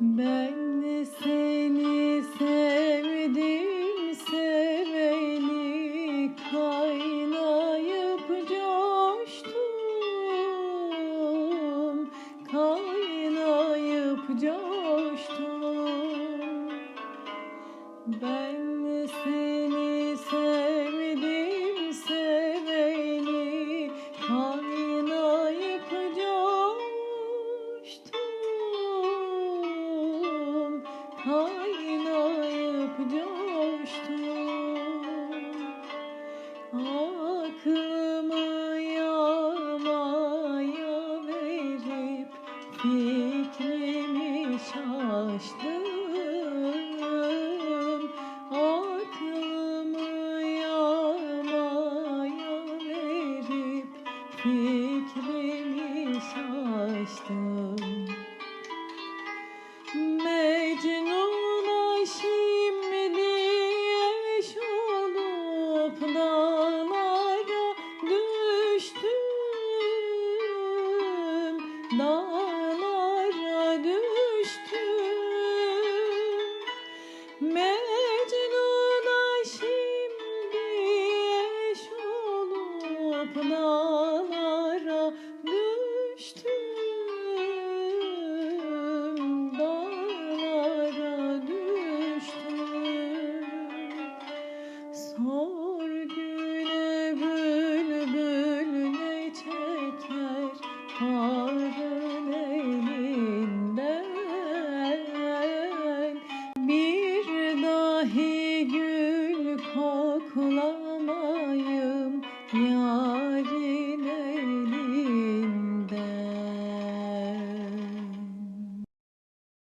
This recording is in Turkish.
Ben de seni sevdim seveli kaynayıp coştum. Kaynayıp coştum kaynayıp coştum aklımı yağmaya verip fikrimi şaştım. Aklımı yağmaya verip fikrimi şaştım Dağlara düştüm Dağlara düştüm Mecnun'a şimdi eş olup Dağlara düştüm Oh. है